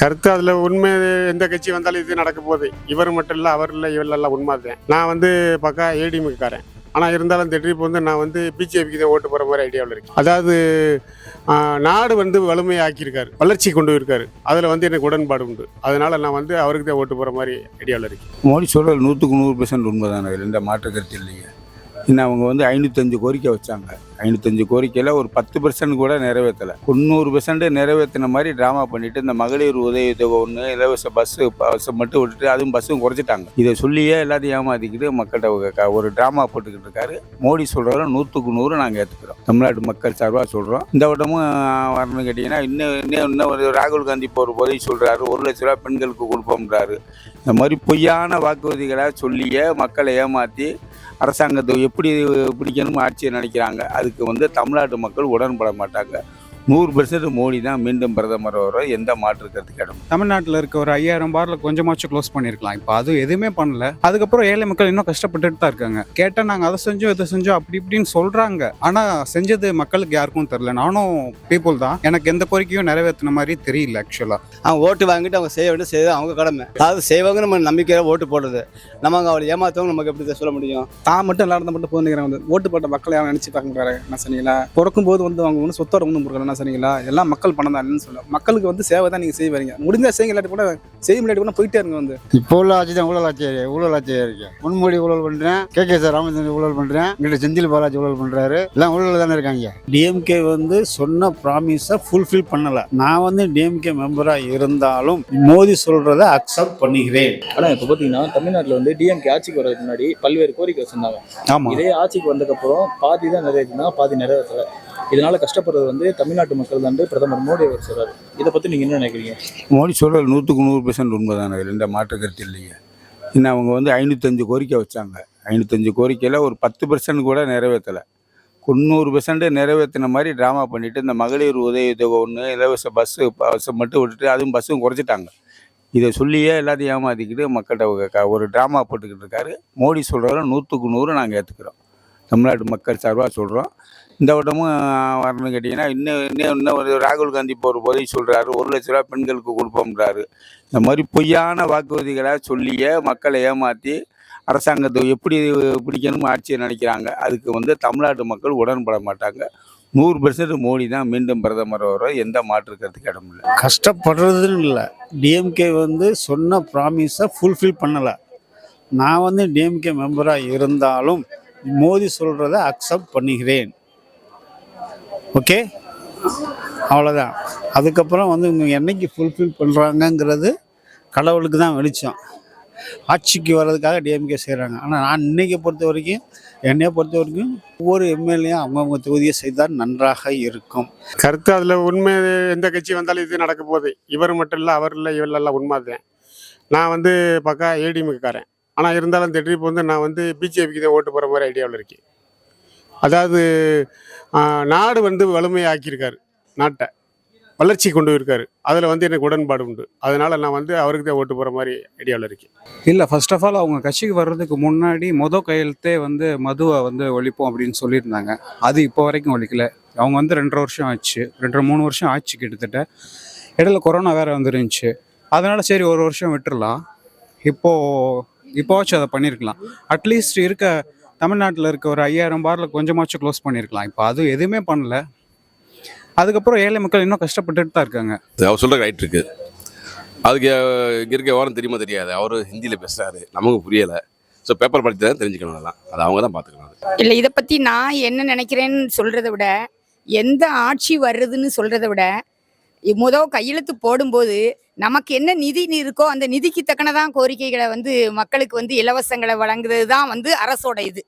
கருத்து அதில் உண்மை எந்த கட்சி வந்தாலும் இது நடக்க போகுது. இவர் மட்டும் இல்லை அவர் இல்லை இவர் எல்லாம் உண்மை தான் நான் வந்து பக்கா ஏடிஎம்காரன் ஆனால் இருந்தாலும் இந்த ட்ரிப் வந்து நான் வந்து பிஜேபிக்கு தான் ஓட்டு போகிற மாதிரி ஐடியாவில் இருக்கேன். அதாவது நாடு வந்து வலிமையாக்கியிருக்காரு. வளர்ச்சி கொண்டு இருக்காரு அதில் வந்து எனக்கு உடன்பாடு உண்டு. அதனால் நான் வந்து அவருக்கு தான் ஓட்டு போகிற மாதிரி ஐடியாவில் இருக்கேன். மோடி சொல்கிறது நூற்றுக்கு நூறு பெர்சன்ட் உண்மை தானே எந்த மாற்று கருத்து இல்லைங்க இன்னும் அவங்க வந்து ஐநூற்றஞ்சு கோரிக்கை வச்சாங்க. ஐநூற்றஞ்சு கோரிக்கையில் ஒரு பத்து பெர்சன்ட் கூட நிறைவேற்றலை தொண்ணூறு பெர்சன்ட் நிறைவேற்றின மாதிரி ட்ராமா பண்ணிட்டு இந்த மகளிர் உதவி தொகை ஒன்று இலவச பஸ்ஸு பஸ்ஸை மட்டும் விட்டுட்டு அதுவும் பஸ்ஸும் குறைச்சிட்டாங்க. இதை சொல்லியே எல்லாத்தையும் ஏமாத்திக்கிட்டு மக்கள்கிட்ட ஒரு ட்ராமா போட்டுக்கிட்டு இருக்காரு. மோடி சொல்கிறத நூற்றுக்கு நூறு நாங்கள் ஏற்றுக்கிறோம் தமிழ்நாட்டு மக்கள் சார்பாக சொல்கிறோம் இந்த வட்டமும் வரணும்னு கேட்டிங்கன்னா இன்னும் இன்னும் இன்னும் ஒரு ராகுல் காந்தி இப்போ ஒரு உதவி சொல்கிறாரு ஒரு லட்ச ரூபா பெண்களுக்கு கொடுப்போம்ன்றாரு. இந்த மாதிரி பொய்யான வாக்குறுதிகளை சொல்லியே மக்களை ஏமாற்றி அரசாங்கத்தை எப்படி பிடிக்கணும் ஆட்சியை நினைக்கிறாங்க. அது அதுக்கு வந்து தமிழ்நாட்டு மக்கள் உடன்பட மாட்டாங்க. நூறு பெர்சன்ட் மோடி தான் மீண்டும் பிரதமர் வர எந்த மாற்று கருத்து கிடக்கும் தமிழ்நாட்டில் இருக்க ஒரு ஐயாயிரம் பார்ல கொஞ்சமாச்சும் க்ளோஸ் பண்ணியிருக்கலாம் இப்போ அது எதுவுமே பண்ணல. அதுக்கப்புறம் ஏழை மக்கள் இன்னும் கஷ்டப்பட்டுட்டு தான் இருக்காங்க. கேட்டால் நாங்கள் அதை செஞ்சோம் இதை செஞ்சோம் அப்படி இப்படின்னு சொல்கிறாங்க ஆனால் செஞ்சது மக்களுக்கு யாருக்கும் தெரில நானும் பீப்புள் தான். எனக்கு எந்த கோரிக்கையும் நிறைவேற்றின மாதிரி தெரியல ஆக்சுவலாக அவங்க ஓட்டு வாங்கிட்டு அவங்க செய்ய வேண்டிய செய்ய அவங்க கடமை. அதாவது செய்வாங்க நம்ம நம்பிக்கையாக ஓட்டு போடுறது. நம்ம அவங்க அவளை ஏமாத்தவங்க நமக்கு எப்படி சொல்ல முடியும்? தான் மட்டும் எல்லாரும் மட்டும் வந்து ஓட்டு போட்ட மக்களை யாரும் நினைச்சு பார்க்க முடியாது என்ன சொன்னீங்களா? பிறக்கும் போது வந்து அவங்க ஒன்றும் சொத்தோட ஒன்றும் என்ன சொன்னீங்களா எல்லாம் மக்கள் பணம் தான் இல்லைன்னு சொல்ல மக்களுக்கு வந்து சேவை தான் நீங்கள் செய்வீங்க முடிஞ்சா செய்யுங்க இல்லாட்டி கூட செய்ய முடியாட்டி கூட போயிட்டே இருங்க வந்து. இப்போ உள்ள ஆட்சி தான் ஊழல் ஆட்சி ஊழல் ஆட்சி இருக்கேன் முன்மொழி ஊழல் பண்றேன் கே கே சார் ராமச்சந்திரன் ஊழல் பண்றேன் இங்கிட்ட செந்தில் பாலாஜி ஊழல் பண்றாரு. எல்லாம் ஊழல் தானே இருக்காங்க. டிஎம்கே வந்து சொன்ன ப்ராமிஸை ஃபுல்ஃபில் பண்ணல. நான் வந்து டிஎம்கே மெம்பரா இருந்தாலும் மோடி சொல்றதை அக்செப்ட் பண்ணிக்கிறேன். ஆனா இப்ப பாத்தீங்கன்னா தமிழ்நாட்டுல வந்து டிஎம்கே ஆட்சிக்கு வர்றதுக்கு முன்னாடி பல்வேறு கோரிக்கை வச்சிருந்தாங்க. ஆமாம் இதே ஆட்சிக்கு வந்ததுக்கப்புறம் பாதி தான் நிறைவேற்றினா பாதி நிறைவேற்றல. இதனால கஷ்டப்படுறது வந்து தமிழ்நாட்டு மக்கள் தான் பிரதமர் மோடி அவர் சொல்றாரு. இதை பத்தி நீங்க என்ன நினைக்கிறீங்க? மோடி சொல்கிறது நூற்றுக்கு நூறு பெர்சன்ட் உண்மை தானே எந்த மாற்று கருத்து இல்லைங்க. இன்னும் அவங்க வந்து ஐநூற்றஞ்சு கோரிக்கை வச்சாங்க. ஐநூற்றஞ்சு கோரிக்கையில் ஒரு பத்து பெர்சன்ட் கூட நிறைவேற்றலை தொண்ணூறு பெர்சன்ட் நிறைவேற்றின மாதிரி ட்ராமா பண்ணிவிட்டு இந்த மகளிர் உதவி தொகை ஒன்று இலவச பஸ்ஸு பஸ்ஸை மட்டும் விட்டுட்டு அதுவும் பஸ்ஸும் குறைச்சிட்டாங்க. இதை சொல்லியே எல்லாத்தையும் ஏமாற்றிக்கிட்டு மக்கள்கிட்ட ஒரு ட்ராமா போட்டுக்கிட்டு இருக்காரு. மோடி சொல்கிறத நூற்றுக்கு நூறு நாங்கள் ஏற்றுக்கிறோம் தமிழ்நாட்டு மக்கள் சார்பாக சொல்கிறோம் இந்த வட்டமும் வரணும்னு கேட்டிங்கன்னா இன்னும் இன்னும் இன்னும் ஒரு ராகுல் காந்தி போகிற ஒரு சொல்கிறாரு ஒரு லட்ச ரூபா பெண்களுக்கு கொடுப்போம்ன்றாரு. இந்த மாதிரி பொய்யான வாக்குறுதிகளை சொல்லியே மக்களை ஏமாற்றி அரசாங்கத்தை எப்படி பிடிக்கணும் ஆட்சியை நினைக்கிறாங்க. அதுக்கு வந்து தமிழ்நாட்டு மக்கள் உடன்பட மாட்டாங்க. நூறு பெர்சன்ட் மோடி தான் மீண்டும் பிரதமர் வர எந்த மாற்று கருத்துக்கு இல்லை. கஷ்டப்படுறதுன்னு இல்லை. டிஎம்கே வந்து சொன்ன ப்ராமிஸை ஃபுல்ஃபில் பண்ணலை. நான் வந்து டிஎம்கே மெம்பராக இருந்தாலும் மோடி சொல்கிறத அக்செப்ட் பண்ணுகிறேன் ஓகே? அவ்வளோதான் அதுக்கப்புறம் வந்து இவங்க என்னைக்கு ஃபுல்ஃபில் பண்ணுறாங்கங்கிறது கடவுளுக்கு தான் வெளிச்சம். ஆட்சிக்கு வர்றதுக்காக டிஎம்கே செய்கிறாங்க ஆனால் நான் இன்றைக்கி பொறுத்த வரைக்கும் என்னையை பொறுத்த வரைக்கும் ஒவ்வொரு எம்எல்ஏயும் அவங்கவுங்க தொகுதியை செய்தால் நன்றாக இருக்கும். கருத்து அதில் உண்மை எந்த கட்சி வந்தாலும் இது நடக்க போகுது. இவர் மட்டும் இல்லை அவர் இல்லை இவர் எல்லாம் உண்மை தான் நான் வந்து பக்கா ஏடிஎம்காரன் ஆனால் இருந்தாலும் திடீர் வந்து நான் வந்து பிஜேபிக்கு தான் ஓட்டு போகிற மாதிரி ஐடியாவில் இருக்கேன். அதாவது நாடு வந்து வலிமையாக்கியிருக்காரு நாட்டை. வளர்ச்சி கொண்டு இருக்காரு. அதில் வந்து எனக்கு உடன்பாடு உண்டு. அதனால் நான் வந்து அவருக்கு தான் ஓட்டு போகிற மாதிரி ஐடியாவில் இருக்கேன். இல்லை ஃபர்ஸ்ட் ஆஃப் ஆல் அவங்க கட்சிக்கு வர்றதுக்கு முன்னாடி மொதல் கையெழுத்தே வந்து மதுவை வந்து ஒழிப்போம் அப்படின்னு சொல்லியிருந்தாங்க. அது இப்போ வரைக்கும் ஒழிக்கல. அவங்க வந்து ரெண்டரை வருஷம் ஆச்சு. ரெண்டரை மூணு வருஷம் ஆச்சு கிட்டத்தட்ட. இடையில கொரோனா வேற வந்துருந்துச்சு. அதனால சரி ஒரு வருஷம் விட்டுறலாம். இப்போ இப்போவாச்சும் அதை பண்ணியிருக்கலாம் அட்லீஸ்ட் இருக்க தமிழ்நாட்டில் இருக்க ஒரு ஐயாயிரம் பார்ல கொஞ்சமாச்சும் க்ளோஸ் பண்ணியிருக்கலாம் இப்போ அது எதுவுமே பண்ணல. அதுக்கப்புறம் ஏழை மக்கள் இன்னும் கஷ்டப்பட்டுட்டு தான் இருக்காங்க. அவர் சொல்கிற ரைட் இருக்கு. அதுக்கு இங்க இருக்க விவரம் தெரியுமா தெரியாது. அவர் ஹிந்தியில் பேசுகிறாரு நமக்கு புரியலை. ஸோ பேப்பர் படித்து தான் தெரிஞ்சுக்கணும் அதெல்லாம். அது அவங்க தான் பார்த்துக்கணும் இல்லை இதை பற்றி நான் என்ன நினைக்கிறேன்னு சொல்கிறத விட எந்த ஆட்சி வருதுன்னு சொல்கிறத விட இ- முதல் கையெழுத்து போடும்போது நமக்கு என்ன நிதி இருக்கோ அந்த நிதிக்கு தக்கனதான் கோரிக்கைகளை வந்து மக்களுக்கு வந்து இலவசங்களை வழங்குறது தான் வந்து அரசோட இது.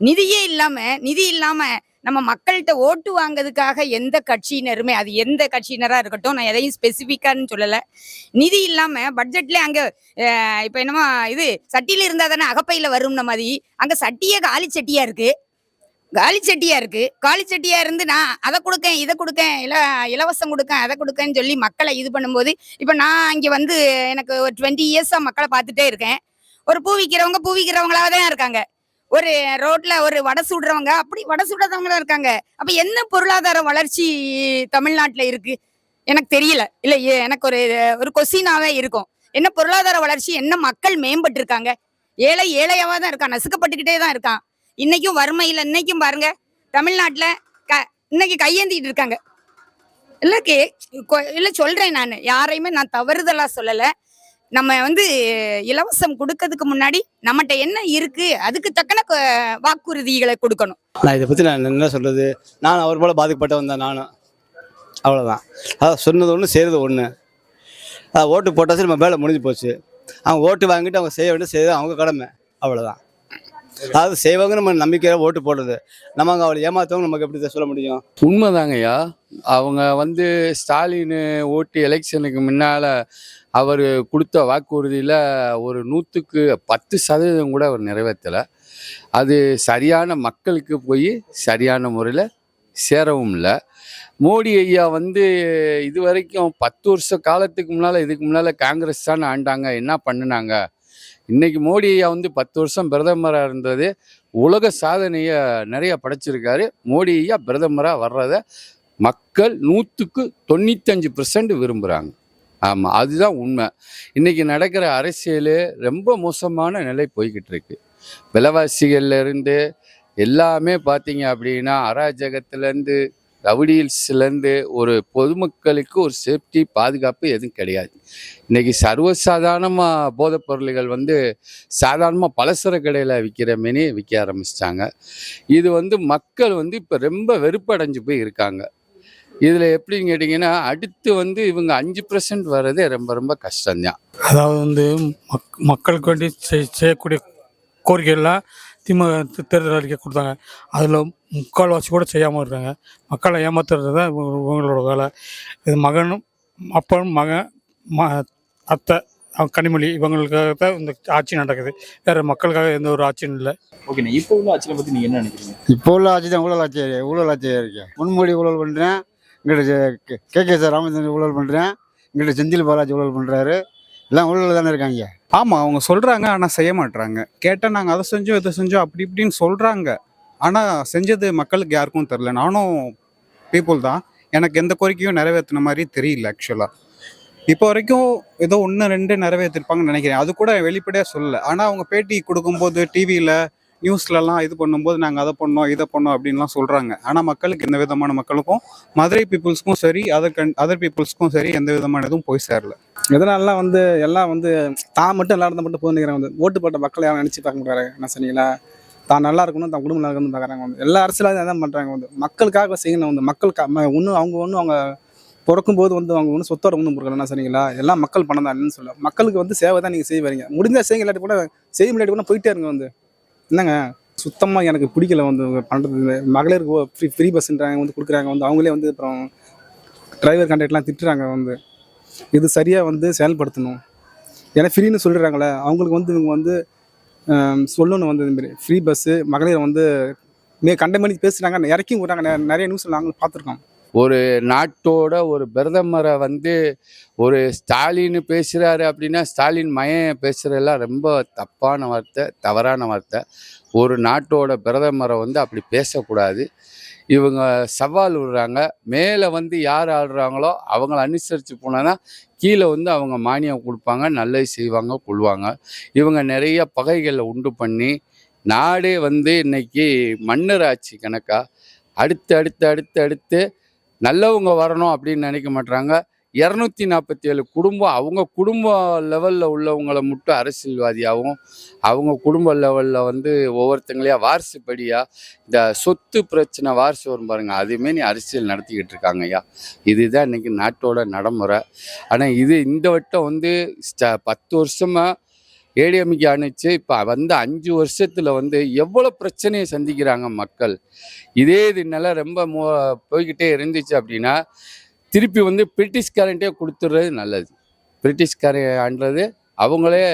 நிதியே இல்லாமல் நிதி இல்லாமல் நம்ம மக்கள்கிட்ட ஓட்டு வாங்குறதுக்காக எந்த கட்சியினருமே அது எந்த கட்சியினராக இருக்கட்டும் நான் எதையும் ஸ்பெசிஃபிக்கான்னு சொல்லலை. நிதி இல்லாமல் பட்ஜெட்லேயே அங்கே இப்போ என்னமோ இது சட்டியில் இருந்தால் தானே அகப்பையில் வரும்ன மாதிரி அங்கே சட்டியே காலி சட்டியாக இருக்கு. காலி சட்டியா இருக்கு. காலி சட்டியா இருந்து நான் அதை கொடுக்கேன் இதை கொடுக்கேன் இல இலவசம் கொடுக்கேன் அதை கொடுக்கேன்னு சொல்லி மக்களை இது பண்ணும்போது இப்போ நான் இங்கே வந்து எனக்கு ஒரு டுவெண்ட்டி இயர்ஸாக மக்களை பார்த்துட்டே இருக்கேன். ஒரு பூ விற்கிறவங்க பூ விற்கிறவங்களாக தான் இருக்காங்க. ஒரு ரோட்ல ஒரு வடை சுடுறவங்க அப்படி வடை சுடுறவங்க தான் இருக்காங்க. அப்ப என்ன பொருளாதார வளர்ச்சி தமிழ்நாட்டுல இருக்கு? எனக்கு தெரியல. இல்ல எனக்கு ஒரு ஒரு கொஸ்டினாவே இருக்கும். என்ன பொருளாதார வளர்ச்சி என்ன மக்கள் மேம்பட்டு இருக்காங்க ஏழை ஏழையாவா தான் இருக்கான். நசுக்கப்பட்டுக்கிட்டே தான் இருக்கான். இன்னைக்கும் இல்லை இன்னைக்கும் பாருங்க தமிழ்நாட்டில் க இன்னைக்கு கையேந்திட்டு இருக்காங்க. இல்லை கே கொ- இல்ல நான். யாரையுமே நான் தவறுதலாக சொல்லலை. நம்ம வந்து இலவசம் கொடுக்கறதுக்கு முன்னாடி நம்மகிட்ட என்ன இருக்கு அதுக்கு தக்கன வாக்குறுதிகளை கொடுக்கணும். நான் இதை பற்றி நான் என்ன சொல்கிறது நான் அவர் போல் பாதிக்கப்பட்டவன் தான் நானும். அவ்வளோதான் அதான் சொன்னது ஒன்று செய்கிறது ஒன்று ஓட்டு போட்டாச்சு நம்ம வேலை முடிஞ்சு போச்சு. அவங்க ஓட்டு வாங்கிட்டு அவங்க செய்ய வேண்டிய செய்யறது அவங்க கடமை. அவ்வளோதான் அதாவது செய்வாங்க நம்ம நம்பிக்கையாக ஓட்டு போடுறது. நம்ம அவங்க அவளை ஏமாத்தவங்க நமக்கு எப்படி சொல்ல முடியும்? உண்மைதாங்கய்யா. அவங்க வந்து ஸ்டாலின் ஓட்டு எலெக்ஷனுக்கு முன்னால் அவர் கொடுத்த வாக்குறுதியில் ஒரு நூற்றுக்கு பத்து சதவீதம் கூட அவர் நிறைவேற்றலை. அது சரியான மக்களுக்கு போய் சரியான முறையில் சேரவும் இல்லை. மோடி ஐயா வந்து இது வரைக்கும் பத்து வருஷ காலத்துக்கு முன்னால் இதுக்கு முன்னால் காங்கிரஸ் தான் ஆண்டாங்க என்ன பண்ணுனாங்க? இன்னைக்கு மோடியா வந்து பத்து வருஷம் பிரதமராக இருந்தது. உலக சாதனையை நிறைய படைச்சிருக்காரு. மோடியா பிரதமராக வர்றத மக்கள் நூற்றுக்கு தொண்ணூத்தஞ்சு பர்சன்ட் விரும்புகிறாங்க ஆமாம் அதுதான் உண்மை. இன்றைக்கி நடக்கிற அரசியல் ரொம்ப மோசமான நிலை போய்கிட்டு இருக்கு விலைவாசிகள்லேருந்து எல்லாமே பார்த்தீங்க அப்படின்னா அராஜகத்துலேருந்து ரவுடியில்ஸ்லேருந்து ஒரு பொதுமக்களுக்கு ஒரு சேஃப்டி பாதுகாப்பு எதுவும் கிடையாது. இன்றைக்கி சர்வசாதாரணமாக போதைப் பொருள்கள் வந்து சாதாரணமாக பலசர கடையில் விற்கிற மாரி விற்க ஆரம்பிச்சிட்டாங்க. இது வந்து மக்கள் வந்து இப்போ ரொம்ப வெறுப்படைஞ்சு போய் இருக்காங்க. இதில் எப்படின்னு கேட்டிங்கன்னா அடுத்து வந்து இவங்க அஞ்சு பர்சன்ட் வர்றதே ரொம்ப ரொம்ப கஷ்டம்தான். அதாவது வந்து மக் மக்களுக்கு வேண்டி செய்- செய்யக்கூடிய கோரிக்கைகள்லாம் திமுக தேர்தல் அறிக்கை கொடுத்தாங்க அதில் முக்கால்வாசி கூட செய்யாமல் இருக்காங்க மக்களை ஏமாத்துறது தான் இவங்க- இவங்களோட வேலை இது மகனும் அப்பனும் மகன் ம அத்தை கனிமொழி இவங்களுக்காக தான் இந்த ஆட்சி நடக்குது வேறு மக்களுக்காக எந்த ஒரு ஆட்சியும் இல்லை ஓகேண்ணா இப்போ உள்ள ஆட்சியை பத்தி நீங்க என்ன நினைக்கிறீங்க இப்போ உள்ள ஆட்சி தான் ஊழல் ஆட்சி ஊழல் ஆட்சியாக இருக்கேன் முன்மொழி ஊழல் பண்ணுறேன் இங்கிட்ட கே கே சார் ராமச்சந்திரன் ஊழல் பண்ணுறேன் இங்கிட்ட செந்தில் பாலாஜி ஊழல் பண்ணுறாரு எல்லாம் ஊழல் தானே இருக்காங்க? ஆமாம் அவங்க சொல்கிறாங்க ஆனால் செய்ய மாட்டுறாங்க கேட்டால் நாங்கள் அதை செஞ்சோம் இதை செஞ்சோம் அப்படி இப்படின்னு சொல்கிறாங்க ஆனால் செஞ்சது மக்களுக்கு யாருக்கும் தெரில நானும் பீப்புள் தான். எனக்கு எந்த கோரிக்கையும் நிறைவேற்றின மாதிரி தெரியல ஆக்சுவலாக இப்போ வரைக்கும் ஏதோ ஒன்று ரெண்டு நிறைவேற்றிருப்பாங்கன்னு நினைக்கிறேன். அது கூட வெளிப்படையாக சொல்லலை. ஆனால் அவங்க பேட்டி கொடுக்கும்போது டிவியில் நியூஸ்லலாம் இது பண்ணும்போது நாங்கள் அதை பண்ணோம் இதை பண்ணோம் அப்படின்லாம் சொல்கிறாங்க ஆனால் மக்களுக்கு எந்த விதமான மக்களுக்கும் மதுரை பீப்புள்ஸ்க்கும் சரி அதர் கன் அதர் பீப்புள்ஸ்க்கும் சரி எந்த விதமான இதுவும் போய் சேரல. இதனாலலாம் வந்து எல்லாம் வந்து தான் மட்டும் எல்லாரும் மட்டும் போதுங்கிறாங்க வந்து ஓட்டு போட்ட மக்களை யாரும் நினச்சி பார்க்க மாட்டாங்க என்ன சொன்னீங்களா தான் நல்லா இருக்கணும் தான் குடும்பம் நல்லா இருக்கணும்னு பார்க்குறாங்க வந்து. எல்லா அரசியலாக தான் பண்ணுறாங்க வந்து. மக்களுக்காக செய்யணும் வந்து. மக்களுக்கு ஒன்றும் அவங்க ஒன்றும் அவங்க பிறக்கும் போது வந்து அவங்க ஒன்றும் சொத்தோட ஒன்றும் கொடுக்கலன்னா சரிங்களா எல்லாம் மக்கள் பணம் தான் இல்லைன்னு சொல்ல. மக்களுக்கு வந்து சேவை தான் நீங்கள் செய்ய வரீங்க செய்யுங்க இல்லாட்டி கூட செய்ய முடியாட்டி கூட போயிட்டே இருங்க வந்து. என்னங்க சுத்தமாக எனக்கு பிடிக்கல வந்து பண்ணுறது மகளிருக்கு ஃப்ரீ ஃப்ரீ பஸ்ன்றாங்க வந்து கொடுக்குறாங்க. வந்து அவங்களே வந்து அப்புறம் டிரைவர் கண்டக்டர்லாம் திட்டுறாங்க வந்து. இது சரியாக வந்து செயல்படுத்தணும். ஏன்னா ஃப்ரீன்னு சொல்லிடுறாங்களே அவங்களுக்கு வந்து இவங்க வந்து சொல்லணும் வந்து இதுமாரி ஃப்ரீ பஸ்ஸு மகளிர் வந்து மே கண்ட மணி பேசுகிறாங்க இறக்கி விட்றாங்க. நிறைய நியூஸ் நாங்களும் பார்த்துருக்கோம். ஒரு நாட்டோட ஒரு பிரதமரை வந்து ஒரு ஸ்டாலின் பேசுகிறாரு அப்படின்னா ஸ்டாலின் மயம் பேசுகிறதெல்லாம் ரொம்ப தப்பான வார்த்தை தவறான வார்த்தை. ஒரு நாட்டோட பிரதமரை வந்து அப்படி பேசக்கூடாது. இவங்க சவால் விடுறாங்க. மேலே வந்து யார் ஆடுறாங்களோ அவங்கள அனுசரித்து போனோன்னா கீழே வந்து அவங்க மானியம் கொடுப்பாங்க நல்லது செய்வாங்க கொள்வாங்க. இவங்க நிறைய பகைகளை உண்டு பண்ணி நாடே வந்து இன்றைக்கி மன்னர் ஆட்சி கணக்காக அடுத்து அடுத்து அடுத்து அடுத்து நல்லவங்க வரணும் அப்படின்னு நினைக்க மாட்டாங்க இரநூத்தி நாற்பத்தி ஏழு குடும்பம் அவங்க குடும்ப லெவலில் உள்ளவங்களை மட்டும் அரசியல்வாதியாகவும் அவங்க குடும்ப லெவலில் வந்து ஒவ்வொருத்தங்களையா வாரிசுப்படியாக இந்த சொத்து பிரச்சனை வாரிசு வரும் பாருங்கள் அதுவுமே நீ அரசியல் நடத்திக்கிட்டு இருக்காங்க ஐயா. இதுதான் இன்னைக்கு நாட்டோட நடைமுறை. ஆனால் இது இந்த வட்டம் வந்து ஸ்ட- பத்து வருஷமாக ஏடிஎம்கே அனுச்சு இப்போ வந்து அஞ்சு வருஷத்தில் வந்து எவ்வளோ பிரச்சனையை சந்திக்கிறாங்க மக்கள். இதே இது நல்லா ரொம்ப மோ போய்கிட்டே இருந்துச்சு அப்படின்னா திருப்பி வந்து பிரிட்டிஷ்காரன்ட்டே கொடுத்துட்றது நல்லது. பிரிட்டிஷ்காரன்றது அவங்களே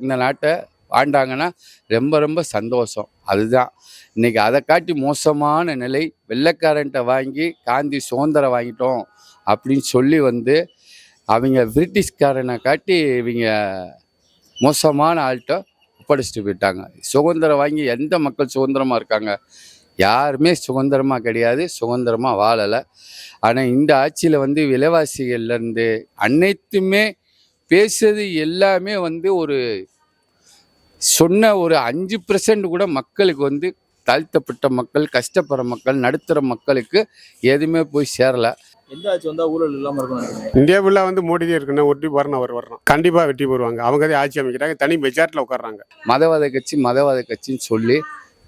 இந்த நாட்டை ஆண்டாங்கன்னா ரொம்ப ரொம்ப சந்தோஷம். அதுதான். இன்றைக்கி அதை காட்டி மோசமான நிலை வெள்ளைக்காரன்ட்ட வாங்கி காந்தி சுதந்திரம் வாங்கிட்டோம் அப்படின்னு சொல்லி வந்து அவங்க பிரிட்டிஷ்காரனை காட்டி இவங்க மோசமான ஆள்கிட்ட ஒப்படைச்சிட்டு போயிட்டாங்க. சுதந்திரம் வாங்கி எந்த மக்கள் சுதந்திரமாக இருக்காங்க? யாருமே சுதந்திரமாக கிடையாது சுதந்திரமாக வாழலை. ஆனால் இந்த ஆட்சியில் வந்து விலைவாசிகள்லேருந்து அனைத்துமே பேசுறது எல்லாமே வந்து ஒரு சொன்ன ஒரு அஞ்சு பர்சன்ட் கூட மக்களுக்கு வந்து தாழ்த்தப்பட்ட மக்கள் கஷ்டப்படுற மக்கள் நடுத்தர மக்களுக்கு எதுவுமே போய் சேரலை. எந்த ஆட்சி வந்தா ஊழல் இல்லாம இருக்கணும் நினைக்கிறீங்க? இந்தியா ஃபுல்லாக வந்து மோடி தான் இருக்கணும் ஒட்டி வரணும் அவர் வரணும் கண்டிப்பாக வெற்றி பெறுவாங்க. அவங்க தான் ஆட்சி அமைக்கிறாங்க. தனி மெஜாரிட்டியில் உட்கார்றாங்க. மதவாத கட்சி மதவாத கட்சின்னு சொல்லி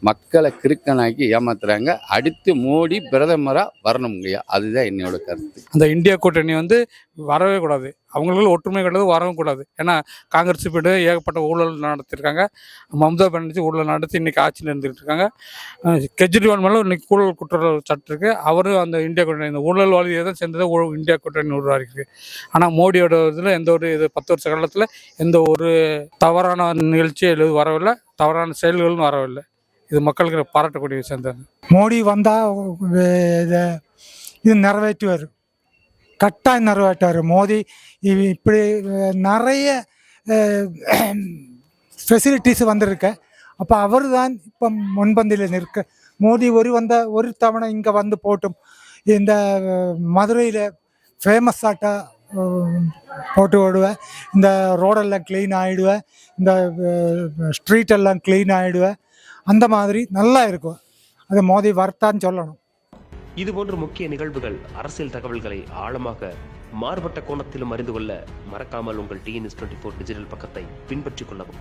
மக்களை கிறுக்கனாக்கி ஏமாத்துறாங்க. அடுத்து மோடி பிரதமராக வரணுங்கய்யா அதுதான் என்னோட கருத்து. அந்த இந்தியா கூட்டணி வந்து வரவே கூடாது. அவங்களுக்குள்ள ஒற்றுமை கிடையாது வரவும் கூடாது. ஏன்னா காங்கிரஸ் போய்ட்டு ஏகப்பட்ட ஊழல் நடத்திருக்காங்க. மம்தா பானர்ஜி ஊழல் நடத்தி இன்னைக்கு ஆட்சியில் இருந்துகிட்டு இருக்காங்க. கெஜ்ரிவால் மேலே இன்னைக்கு ஊழல் குற்றம் சட்டம் இருக்கு. அவரும் அந்த இந்தியா கூட்டணி இந்த ஊழல் வாலியை தான் சேர்ந்தது இந்தியா கூட்டணி உருவாகிருக்கு ஆனால் மோடியோட இதில் எந்த ஒரு இது பத்து வருஷ காலத்தில் எந்த ஒரு தவறான நிகழ்ச்சி எதுவும் வரவில்லை. தவறான செயல்களும் வரவில்லை. இது மக்களுக்கு பாராட்டக்கூடிய விஷயம் தான்? மோடி வந்தால் இது நிறைவேற்றுவார். கட்டாயம் நிறைவேற்றுவார். மோடி இ- இப்படி நிறைய ஃபெசிலிட்டிஸ் வந்திருக்கு. அப்போ அவர் தான் இப்போ முன்பந்தியில் நிற்க மோடி ஒரு வந்த ஒரு தவணை இங்கே வந்து போட்டும். இந்த மதுரையில் ஃபேமஸ் ஆட்டாக போட்டு ஓடுவேன் இந்த ரோடெல்லாம் க்ளீன் ஆகிடுவேன் இந்த ஸ்ட்ரீட்டெல்லாம் க்ளீன் ஆகிடுவேன் அந்த மாதிரி நல்லா இருக்கும். அது மோதி வரத்தான்னு சொல்லணும். இதுபோன்ற முக்கிய நிகழ்வுகள் அரசியல் தகவல்களை ஆழமாக மாறுபட்ட கோணத்திலும் அறிந்து கொள்ள மறக்காமல் உங்கள் டிஎன்எஸ் டுவெண்ட்டி ஃபோர் டிஜிட்டல் பக்கத்தை பின்பற்றிக் கொள்ளவும்.